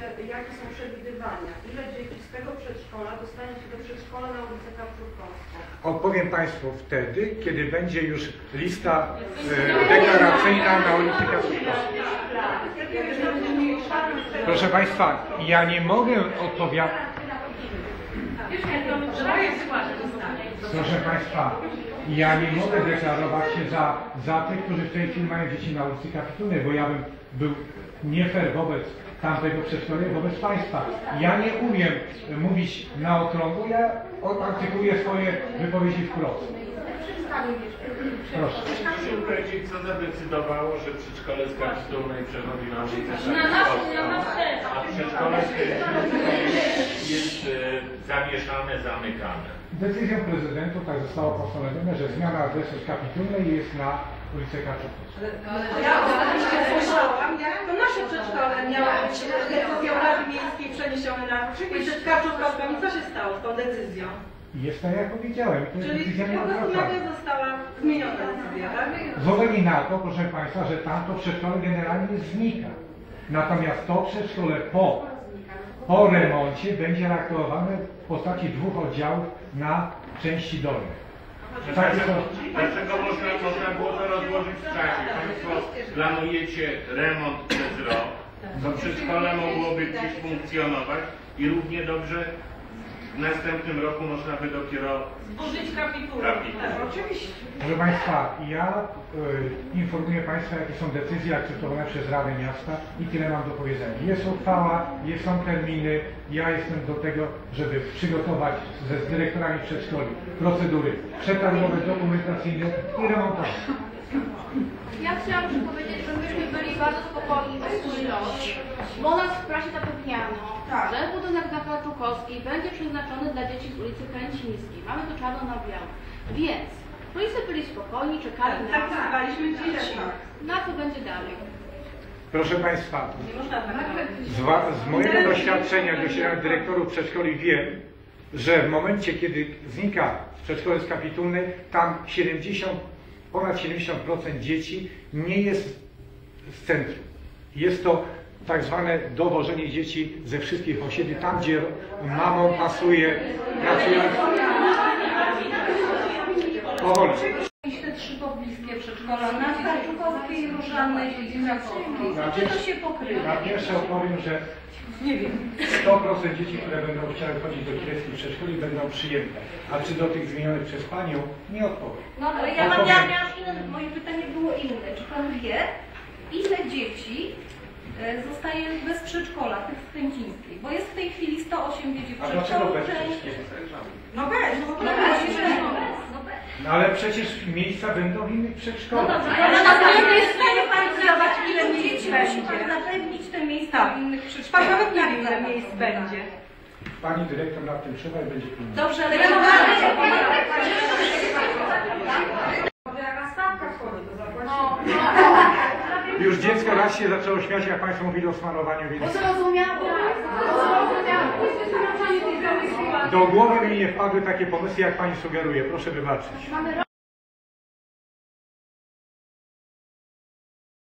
będzie, jakie są przewidywania? Ile dzieci z tego przedszkola dostanie się do przedszkola na ulicę Kapczukowską? Odpowiem Państwu wtedy, kiedy będzie już lista e, deklaracyjna na ulicy Kasprowskiej. Proszę Państwa, ja nie mogę odpowiadać. Proszę Państwa, ja nie mogę deklarować się za, za tych, którzy w tej chwili mają dzieci na ulicy Kapituny, bo ja bym był nie fair wobec tamtego przedszkola wobec Państwa. Ja nie umiem mówić na okrągło, ja artykułuję swoje wypowiedzi wprost. Proszę. Proszę powiedzieć, co zadecydowało, że przedszkole z kapitułnej przechodzi na ulicę. A przedszkole z kapitułnej jest e, zamieszane, zamykane. Decyzją prezydentów tak zostało postanowione, że zmiana adresu z Kapitulnej jest na ulicę Kaczukowską. Ja osobiście słyszałam, jak to nasze przedszkole miało być decyzją Rady Miejskiej przeniesione na ulicę Kapczukowską. I co się stało z tą decyzją? Jest tak jak powiedziałem, to jest Czyli nieodwracalna. nagle została zmieniona decyzja, tak? Z uwagi na to, proszę Państwa, że tamto przedszkole generalnie znika. Natomiast to przedszkole po, po remoncie będzie reaktywowane w postaci dwóch oddziałów na części dolnej. Dlaczego można, można było to rozłożyć w czasie? Państwo planujecie remont przez rok, to przedszkole mogłoby gdzieś funkcjonować i równie dobrze w następnym roku można by dopiero kapitułę. kapituł. Proszę Państwa, ja y, informuję Państwa, jakie są decyzje akceptowane przez Radę Miasta i tyle mam do powiedzenia. Jest uchwała, jest, są terminy, ja jestem do tego, żeby przygotować ze z dyrektorami przedszkoli procedury przetargowe, dokumentacyjne i remontowe. Ja chciałam już powiedzieć, że myśmy byli bardzo spokojni o swój los, bo nas w prasie zapewniano, że budynek na Kaczukowskiej będzie przeznaczony dla dzieci z ulicy Kręcińskiej. Mamy to czarno na białym. Więc rodzice byli spokojni, czekali na Tak dzieci. na co będzie dalej. Proszę Państwa, Nie można tak z, wa- z mojego doświadczenia, doświadczenia dyrektorów przedszkoli wiem, że w momencie, kiedy znika przedszkole z kapitulnej, tam 70, ponad 70% dzieci nie jest z centrum. Jest to tak zwane dowożenie dzieci ze wszystkich osiedli, tam gdzie mamą pasuje, pracują. Powoli. Te trzy pobliskie przedszkola, na Karczukowskiej, Różanej i. Na Czy to się pokrywa? Na pierwsze opowiem, że 100% dzieci, które będą chciały chodzić do kieleckich przedszkoli będą przyjęte. A czy do tych zmienionych przez Panią? Nie odpowiem. No ale ja mam, ja miałam inne, moje pytanie było inne. Czy pan wie, ile dzieci e, zostaje bez przedszkola, tych z Kręcińskiej? Bo jest w tej chwili 108 dzieci w A dlaczego przedszkolu. bez? No bez, no No bez, no bez, no bez. No ale przecież miejsca będą w innych No przedszkolach. dobrze, Ale na na pewno jest w stanie pan zdawać, ile dzieci będzie. musi pan zapewnić te miejsca Tak. w innych Pan przedszkolach. nawet nie Tak, wie, ile tak, miejsc tak. będzie. Pani dyrektor nad tym czuwa i będzie pilnować. Dobrze, ale No, Już dziecko raz się zaczęło śmiać, jak Państwo mówili o smarowaniu, więc zrozumiało. Do głowy mi nie wpadły takie pomysły, jak Pani sugeruje. Proszę wybaczyć.